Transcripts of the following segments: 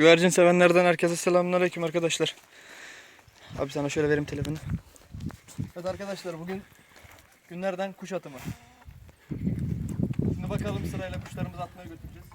Güvercin sevenlerden herkese selamünaleyküm arkadaşlar. Abi sana şöyle vereyim telefonu. Evet arkadaşlar bugün günlerden kuş atımı. Şimdi bakalım sırayla kuşlarımızı atmaya götüreceğiz.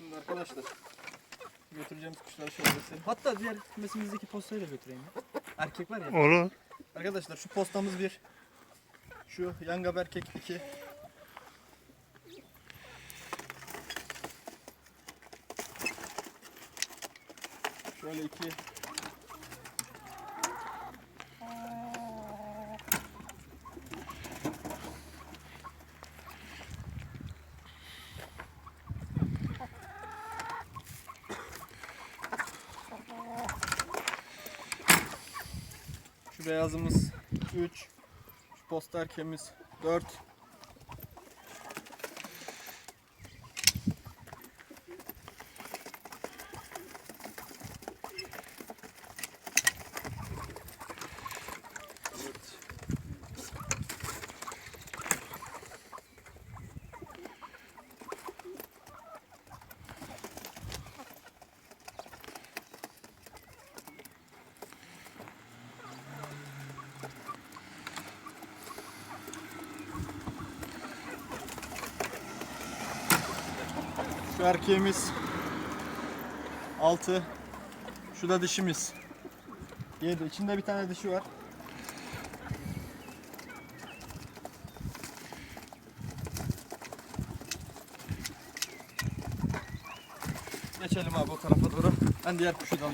Şimdi arkadaşlar götüreceğimiz kuşları şöyle göstereyim. Hatta diğer kümesimizdeki postayı da götüreyim. ya. Erkek var ya. Olur. Arkadaşlar şu postamız bir. Şu yangab erkek iki. Şöyle iki. Şu beyazımız 3. Şu posta erkeğimiz 4. Şu erkeğimiz 6. Şu da dişimiz 7. İçinde bir tane dişi var. Geçelim abi o tarafa doğru. Ben diğer kuşu da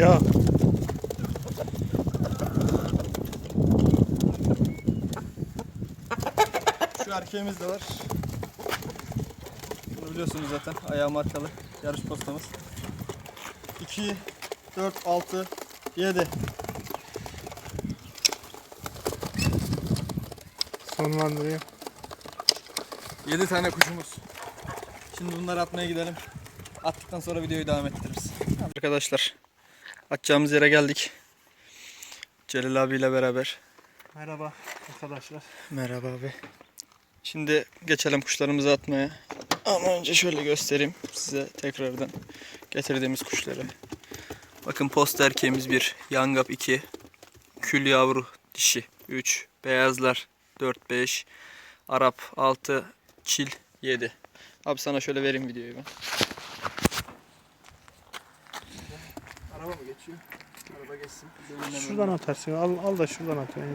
Ya Şu erkeğimiz de var. Bunu biliyorsunuz zaten. Ayağı markalı. Yarış postamız. 2, 4, 6, 7. sonlandırayım. 7 tane kuşumuz. Şimdi bunları atmaya gidelim. Attıktan sonra videoyu devam ettiririz. Arkadaşlar atacağımız yere geldik. Celal abiyle beraber. Merhaba arkadaşlar. Merhaba abi. Şimdi geçelim kuşlarımızı atmaya. Ama önce şöyle göstereyim size tekrardan getirdiğimiz kuşları. Bakın posta erkeğimiz 1, yangap 2, kül yavru dişi 3, beyazlar 4, 5, Arap 6, çil 7. Abi sana şöyle vereyim videoyu ben. Araba mı geçiyor? Araba geçsin. Şuradan atarsın. Al, al da şuradan at. Yani.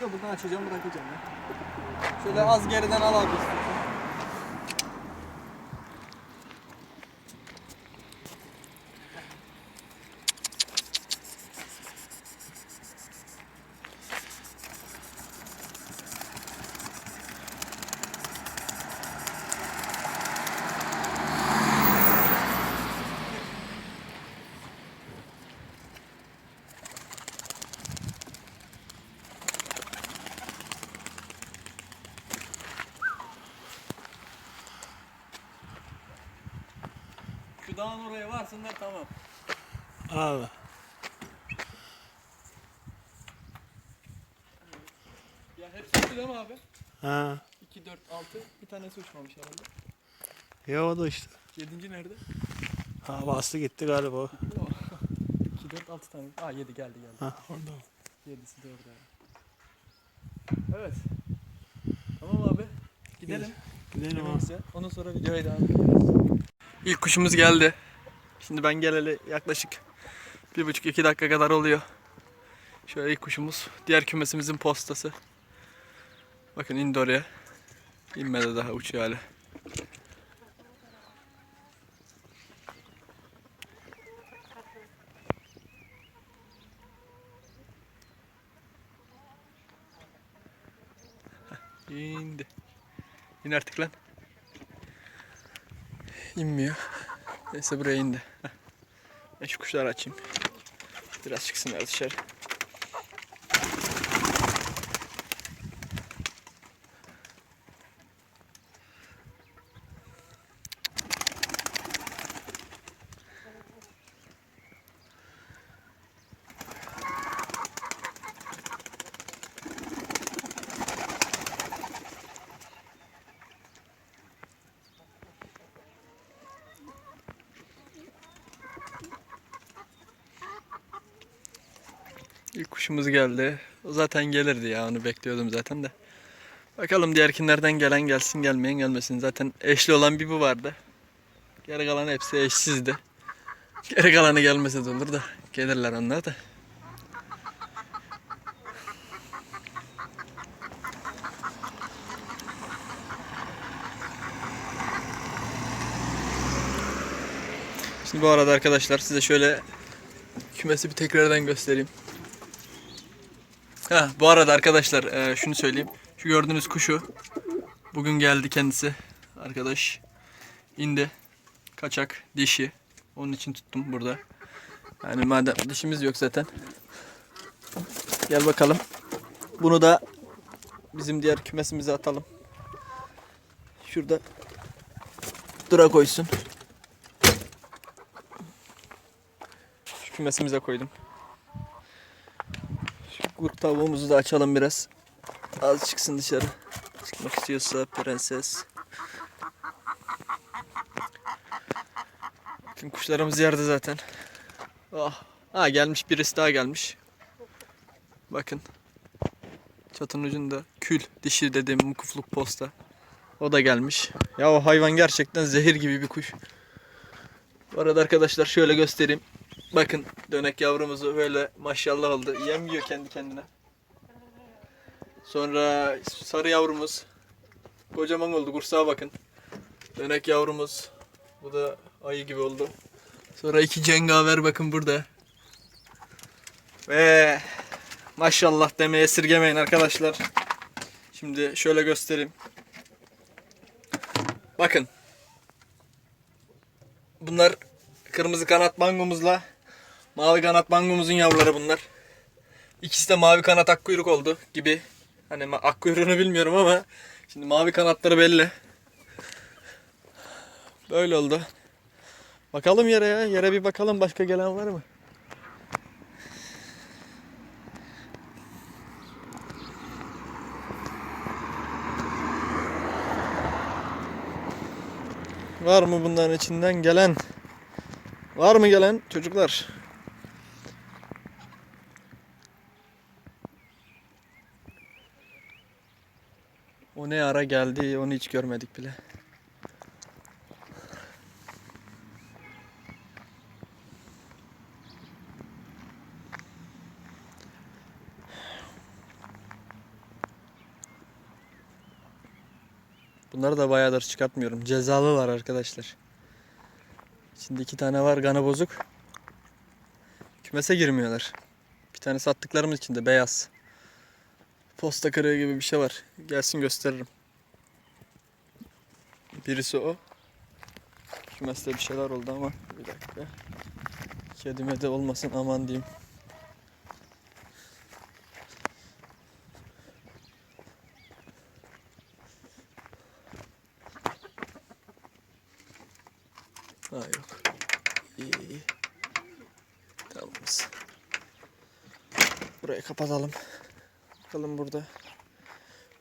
Yok buradan açacağım bırakacağım ya. Şöyle az geriden al abi Şu dağın oraya varsınlar tamam. Al. Ya hepsi uçtu değil mi abi? Ha. 2, 4, 6. Bir tanesi uçmamış herhalde. Ya o da işte. 7. nerede? Ha bastı gitti galiba. o. 2, 4, 6 tane. Aa 7 geldi geldi. Ha orada. 7'si de orada. Evet. Tamam abi. Gidelim. Gidelim abi. Neyse. Ondan sonra videoya devam ederiz. İlk kuşumuz geldi. Şimdi ben geleli yaklaşık bir buçuk iki dakika kadar oluyor. Şöyle ilk kuşumuz. Diğer kümesimizin postası. Bakın indi oraya. İnmedi daha uçuyor hala. İndi. İn artık lan. İnmiyor. Neyse buraya indi. Ben şu kuşları açayım. Biraz çıksınlar dışarı. İlk kuşumuz geldi. O zaten gelirdi ya onu bekliyordum zaten de. Bakalım diğerkinlerden gelen gelsin gelmeyen gelmesin. Zaten eşli olan bir bu vardı. Geri kalan hepsi eşsizdi. Geri kalanı gelmese de olur da gelirler onlar da. Şimdi bu arada arkadaşlar size şöyle kümesi bir tekrardan göstereyim. Ha, bu arada arkadaşlar e, şunu söyleyeyim. Şu gördüğünüz kuşu bugün geldi kendisi. Arkadaş indi. Kaçak dişi. Onun için tuttum burada. Yani madem dişimiz yok zaten. Gel bakalım. Bunu da bizim diğer kümesimize atalım. Şurada dura koysun. Şu kümesimize koydum. Kurt tavuğumuzu da açalım biraz. Az çıksın dışarı. Çıkmak istiyorsa prenses. Tüm kuşlarımız yerde zaten. Ah. Ha gelmiş birisi daha gelmiş. Bakın. Çatının ucunda kül dişi dediğim mukufluk posta. O da gelmiş. Ya o hayvan gerçekten zehir gibi bir kuş. Bu arada arkadaşlar şöyle göstereyim. Bakın dönek yavrumuzu böyle maşallah oldu. Yem yiyor kendi kendine. Sonra sarı yavrumuz. Kocaman oldu. Kursağa bakın. Dönek yavrumuz. Bu da ayı gibi oldu. Sonra iki cengaver bakın burada. Ve maşallah demeye esirgemeyin arkadaşlar. Şimdi şöyle göstereyim. Bakın. Bunlar kırmızı kanat mangomuzla mavi kanat mangomuzun yavruları bunlar. İkisi de mavi kanat akkuyruk oldu gibi. Hani akkuyruğunu bilmiyorum ama şimdi mavi kanatları belli. Böyle oldu. Bakalım yere ya. Yere bir bakalım başka gelen var mı? Var mı bunların içinden gelen? Var mı gelen çocuklar? Ne ara geldi onu hiç görmedik bile. Bunları da bayağıdır çıkartmıyorum. Cezalılar arkadaşlar. Şimdi iki tane var kanı bozuk. Kümese girmiyorlar. Bir tane sattıklarımız içinde beyaz. Posta kırığı gibi bir şey var. Gelsin gösteririm. Birisi o. Kümeste bir şeyler oldu ama bir dakika. Kedime de olmasın aman diyeyim. Ha yok. İyi iyi. Tamamız. Burayı kapatalım. Bakalım burada.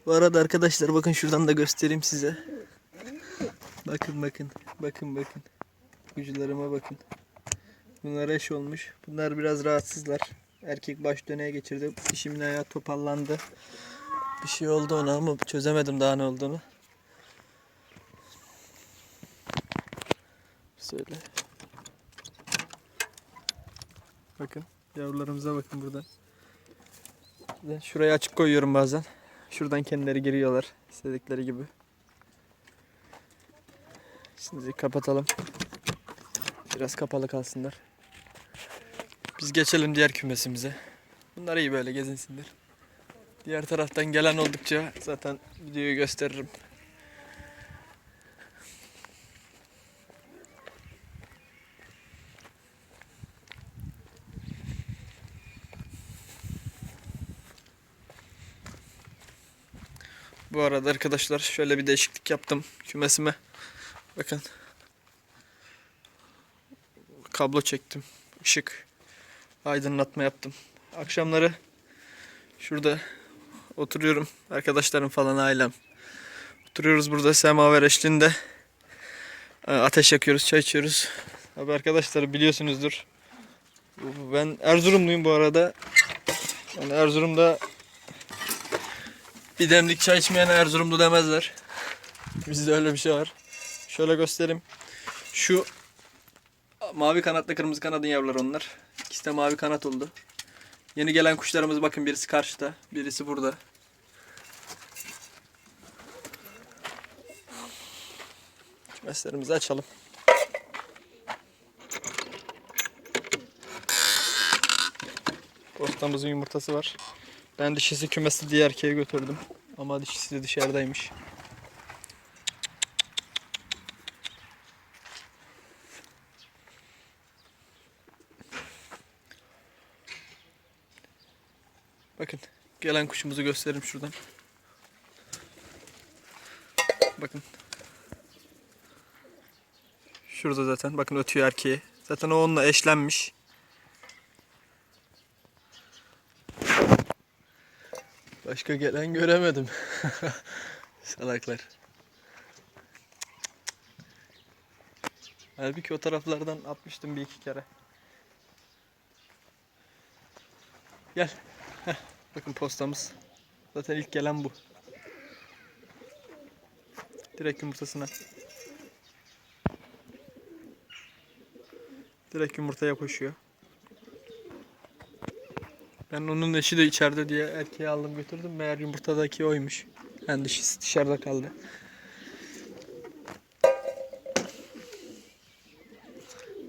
Bu arada arkadaşlar bakın şuradan da göstereyim size. Bakın bakın. Bakın bakın. Ucularıma bakın. Bunlar eş olmuş. Bunlar biraz rahatsızlar. Erkek baş döneye geçirdi. Dişimin ayağı topallandı. Bir şey oldu ona ama çözemedim daha ne olduğunu. Söyle. Bakın yavrularımıza bakın buradan. Şurayı açık koyuyorum bazen. Şuradan kendileri giriyorlar istedikleri gibi. Şimdi kapatalım. Biraz kapalı kalsınlar. Biz geçelim diğer kümesimize. Bunlar iyi böyle gezinsinler. Diğer taraftan gelen oldukça zaten videoyu gösteririm. Bu arada arkadaşlar şöyle bir değişiklik yaptım kümesime. Bakın. Kablo çektim. Işık. Aydınlatma yaptım. Akşamları şurada oturuyorum. Arkadaşlarım falan ailem. Oturuyoruz burada semaver eşliğinde. Ee, Ateş yakıyoruz, çay içiyoruz. Abi arkadaşlar biliyorsunuzdur. Ben Erzurumluyum bu arada. Yani Erzurum'da bir demlik çay içmeyen Erzurumlu demezler. Bizde öyle bir şey var. Şöyle göstereyim. Şu mavi kanatlı kırmızı kanadın yavruları onlar. İkisi de mavi kanat oldu. Yeni gelen kuşlarımız bakın birisi karşıda, birisi burada. Kümeslerimizi açalım. Postamızın yumurtası var. Ben dişisi kümesi diğer erkeğe götürdüm. Ama dişisi de dışarıdaymış. Bakın gelen kuşumuzu göstereyim şuradan. Bakın. Şurada zaten bakın ötüyor erkeği. Zaten o onunla eşlenmiş. Başka gelen göremedim. Salaklar. Halbuki o taraflardan atmıştım bir iki kere. Gel. Heh, bakın postamız. Zaten ilk gelen bu. Direkt yumurtasına. Direkt yumurtaya koşuyor. Ben onun eşi de içeride diye erkeği aldım götürdüm. Meğer yumurtadaki oymuş. Yani dişisi dışarıda kaldı.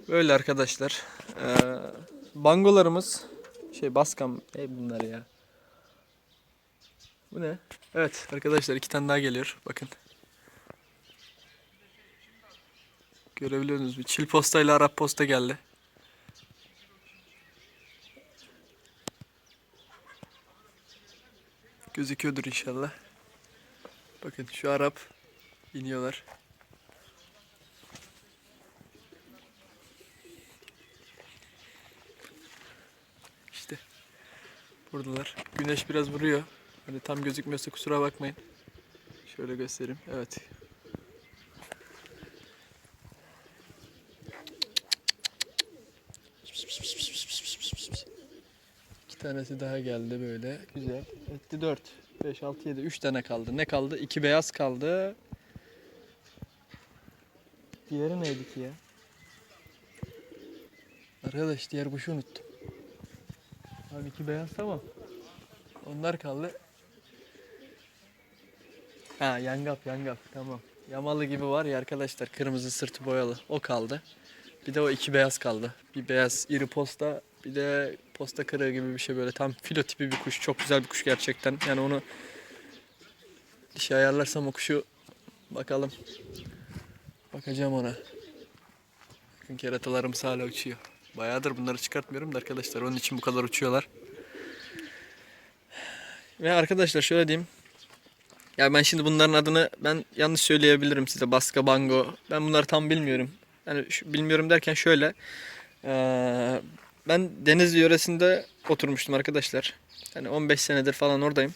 Böyle arkadaşlar. Ee, bangolarımız şey baskam ne bunlar ya. Bu ne? Evet arkadaşlar iki tane daha geliyor. Bakın. Görebiliyorsunuz. Bir çil posta ile Arap posta geldi. Gözüküyordur inşallah. Bakın şu Arap iniyorlar. İşte buradalar. Güneş biraz vuruyor. Hani tam gözükmüyorsa kusura bakmayın. Şöyle göstereyim. Evet. Tanesi daha geldi böyle. Güzel. Etti 4, 5, 6, 7. 3 tane kaldı. Ne kaldı? 2 beyaz kaldı. Diğeri neydi ki ya? Arkadaş diğer kuşu unuttum. Abi iki beyaz tamam. Onlar kaldı. Ha yangap yangap tamam. Yamalı gibi var ya arkadaşlar kırmızı sırtı boyalı. O kaldı. Bir de o iki beyaz kaldı. Bir beyaz iri posta bir de posta kırığı gibi bir şey böyle tam filo tipi bir kuş. Çok güzel bir kuş gerçekten. Yani onu dişe ayarlarsam o kuşu bakalım. Bakacağım ona. Bakın keratalarımız hala uçuyor. Bayağıdır bunları çıkartmıyorum da arkadaşlar onun için bu kadar uçuyorlar. Ve arkadaşlar şöyle diyeyim. Ya ben şimdi bunların adını ben yanlış söyleyebilirim size. Baska, Bango. Ben bunları tam bilmiyorum. Yani şu, bilmiyorum derken şöyle. eee, ben Denizli yöresinde oturmuştum arkadaşlar. Yani 15 senedir falan oradayım.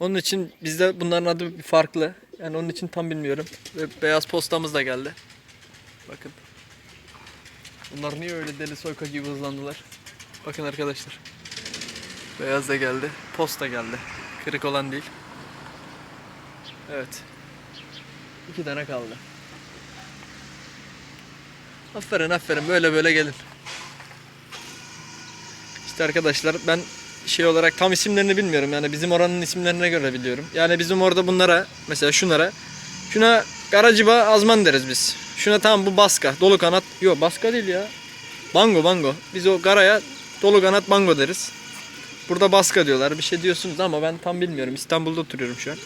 Onun için bizde bunların adı farklı. Yani onun için tam bilmiyorum. Ve beyaz postamız da geldi. Bakın. Bunlar niye öyle deli soyka gibi hızlandılar? Bakın arkadaşlar. Beyaz da geldi. Posta geldi. Kırık olan değil. Evet. İki tane kaldı. Aferin aferin böyle böyle gelin. İşte arkadaşlar ben şey olarak tam isimlerini bilmiyorum. Yani bizim oranın isimlerine göre biliyorum. Yani bizim orada bunlara mesela şunlara şuna Karaciba azman deriz biz. Şuna tamam bu baska, dolu kanat. Yok baska değil ya. Bango bango. Biz o garaya dolu kanat bango deriz. Burada baska diyorlar. Bir şey diyorsunuz ama ben tam bilmiyorum. İstanbul'da oturuyorum şu an.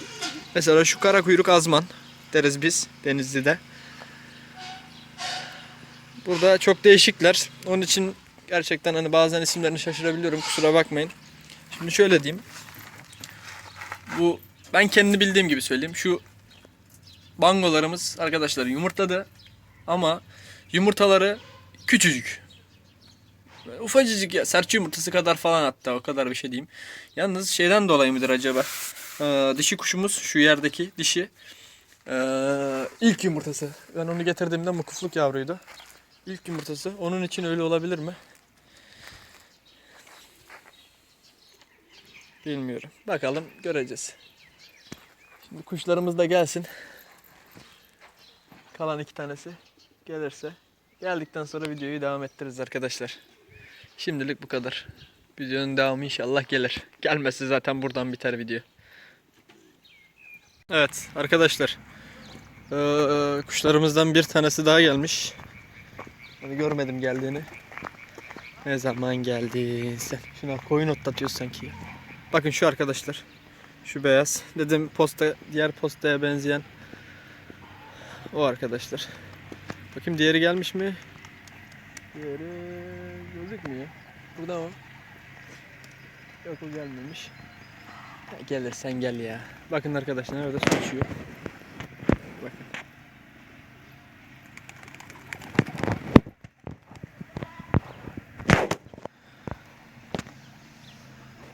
Mesela şu kara kuyruk azman deriz biz Denizli'de. Burada çok değişikler. Onun için gerçekten hani bazen isimlerini şaşırabiliyorum. Kusura bakmayın. Şimdi şöyle diyeyim. Bu ben kendi bildiğim gibi söyleyeyim. Şu bangolarımız arkadaşlar yumurtladı ama yumurtaları küçücük. Ufacıcık ya serçe yumurtası kadar falan hatta o kadar bir şey diyeyim. Yalnız şeyden dolayı mıdır acaba? Ee, dişi kuşumuz şu yerdeki dişi ee, ilk yumurtası. Ben onu getirdiğimde mukufluk yavruydu. İlk yumurtası. Onun için öyle olabilir mi? Bilmiyorum. Bakalım göreceğiz. Şimdi kuşlarımız da gelsin. Kalan iki tanesi gelirse. Geldikten sonra videoyu devam ettiririz arkadaşlar. Şimdilik bu kadar. Videonun devamı inşallah gelir. Gelmezse zaten buradan biter video. Evet arkadaşlar. Ee, kuşlarımızdan bir tanesi daha gelmiş. Onu görmedim geldiğini. Ne zaman geldin sen? Şuna koyun otlatıyorsun sanki. Bakın şu arkadaşlar. Şu beyaz. Dedim posta diğer postaya benzeyen o arkadaşlar. Bakayım diğeri gelmiş mi? Diğeri gözükmüyor. Burada mı? Yok o gelmemiş. Gelirsen gel ya. Bakın arkadaşlar orada su. Bakın.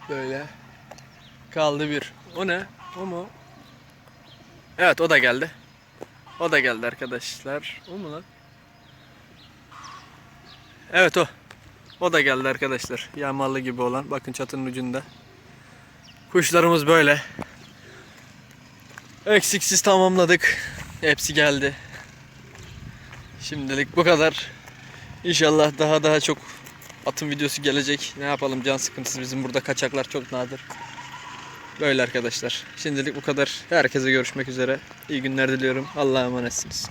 Böyle. Kaldı bir. O ne? O mu? Evet o da geldi. O da geldi arkadaşlar. O mu lan? Evet o. O da geldi arkadaşlar. Yağmalı gibi olan. Bakın çatının ucunda. Kuşlarımız böyle. Eksiksiz tamamladık. Hepsi geldi. Şimdilik bu kadar. İnşallah daha daha çok atım videosu gelecek. Ne yapalım can sıkıntısı bizim burada kaçaklar çok nadir. Böyle arkadaşlar. Şimdilik bu kadar. Herkese görüşmek üzere. İyi günler diliyorum. Allah'a emanetsiniz.